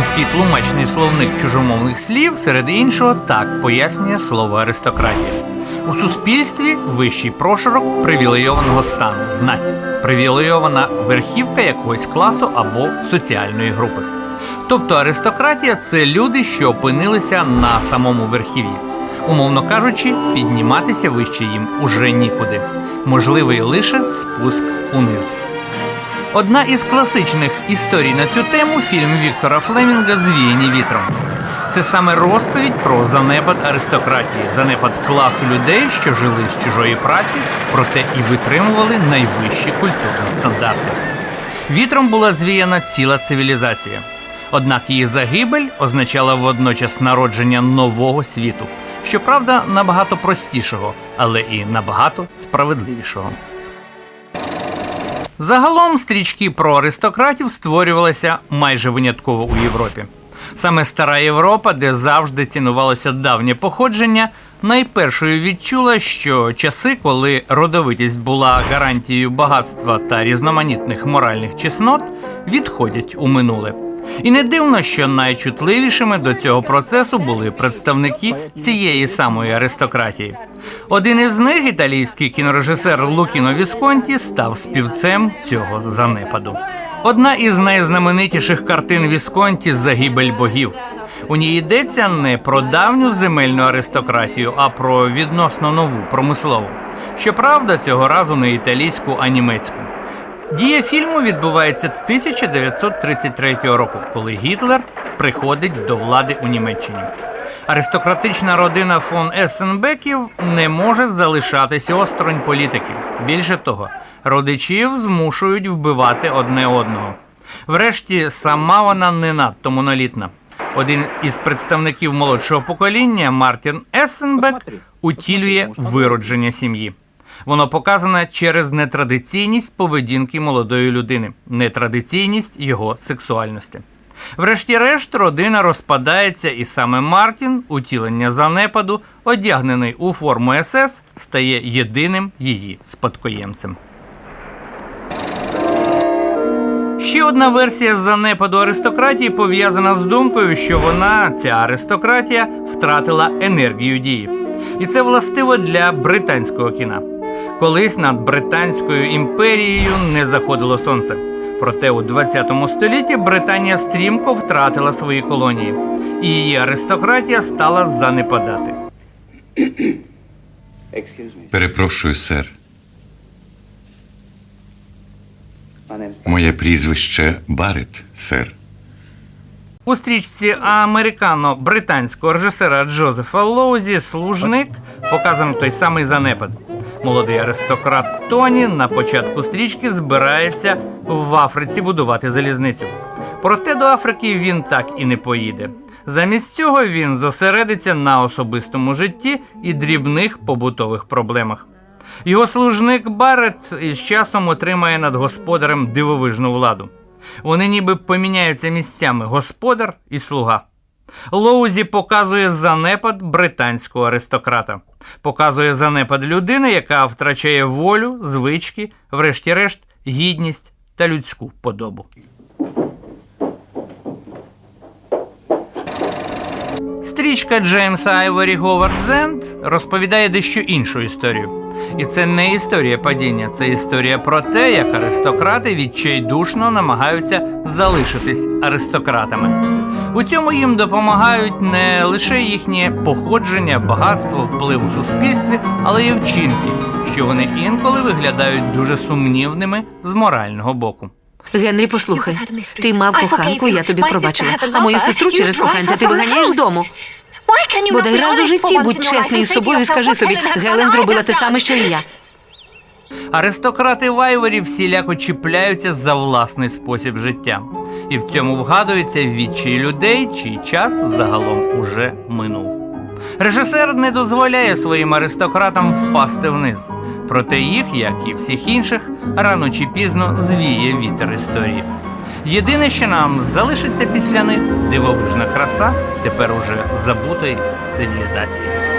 Фінський тлумачний словник чужомовних слів, серед іншого, так пояснює слово аристократія. У суспільстві вищий прошарок привілейованого стану, знать, привілейована верхівка якогось класу або соціальної групи. Тобто аристократія це люди, що опинилися на самому верхів'ї. Умовно кажучи, підніматися вище їм уже нікуди. Можливий лише спуск униз. Одна із класичних історій на цю тему фільм Віктора Флемінга Звіяні вітром. Це саме розповідь про занепад аристократії, занепад класу людей, що жили з чужої праці, проте і витримували найвищі культурні стандарти. Вітром була звіяна ціла цивілізація. Однак її загибель означала водночас народження нового світу, щоправда, набагато простішого, але і набагато справедливішого. Загалом стрічки про аристократів створювалися майже винятково у Європі. Саме стара Європа, де завжди цінувалося давнє походження, найпершою відчула, що часи, коли родовитість була гарантією багатства та різноманітних моральних чеснот, відходять у минуле. І не дивно, що найчутливішими до цього процесу були представники цієї самої аристократії. Один із них, італійський кінорежисер Лукіно Вісконті, став співцем цього занепаду. Одна із найзнаменитіших картин Вісконті Загибель богів. У ній йдеться не про давню земельну аристократію, а про відносно нову промислову. Щоправда, цього разу не італійську, а німецьку. Дія фільму відбувається 1933 року, коли Гітлер приходить до влади у Німеччині. Аристократична родина фон Ессенбеків не може залишатися осторонь політики. Більше того, родичів змушують вбивати одне одного. Врешті, сама вона не надто монолітна. Один із представників молодшого покоління, Мартін Ессенбек, утілює виродження сім'ї. Воно показане через нетрадиційність поведінки молодої людини, нетрадиційність його сексуальності. Врешті-решт, родина розпадається, і саме Мартін, утілення занепаду, одягнений у форму СС, стає єдиним її спадкоємцем. Ще одна версія занепаду аристократії пов'язана з думкою, що вона, ця аристократія, втратила енергію дії. І це властиво для британського кіна. Колись над Британською імперією не заходило сонце. Проте у 20 столітті Британія стрімко втратила свої колонії, і її аристократія стала занепадати. Перепрошую, сер. Моє прізвище Барет, сер. У стрічці американо-британського режисера Джозефа Лоузі служник показано той самий занепад. Молодий аристократ Тоні на початку стрічки збирається в Африці будувати залізницю. Проте до Африки він так і не поїде. Замість цього він зосередиться на особистому житті і дрібних побутових проблемах. Його служник Барет із часом отримає над господарем дивовижну владу. Вони ніби поміняються місцями господар і слуга. Лоузі показує занепад британського аристократа, показує занепад людини, яка втрачає волю, звички, врешті-решт, гідність та людську подобу. Стрічка Джеймса Айворі Говард Зенд розповідає дещо іншу історію. І це не історія падіння, це історія про те, як аристократи відчайдушно намагаються залишитись аристократами. У цьому їм допомагають не лише їхнє походження, багатство, вплив у суспільстві, але й вчинки, що вони інколи виглядають дуже сумнівними з морального боку. Генрі, послухай, ти мав коханку, я тобі пробачила. А мою сестру через коханця ти виганяєш з дому. Бодай раз у житті будь чесний із собою і скажи собі, Гелен зробила те саме, що і я. Аристократи Вайворі всіляко чіпляються за власний спосіб життя. І в цьому вгадується відчай людей, чий час загалом уже минув. Режисер не дозволяє своїм аристократам впасти вниз. Проте їх, як і всіх інших, рано чи пізно звіє вітер історії. Єдине, що нам залишиться після них дивовижна краса тепер уже забутої цивілізації.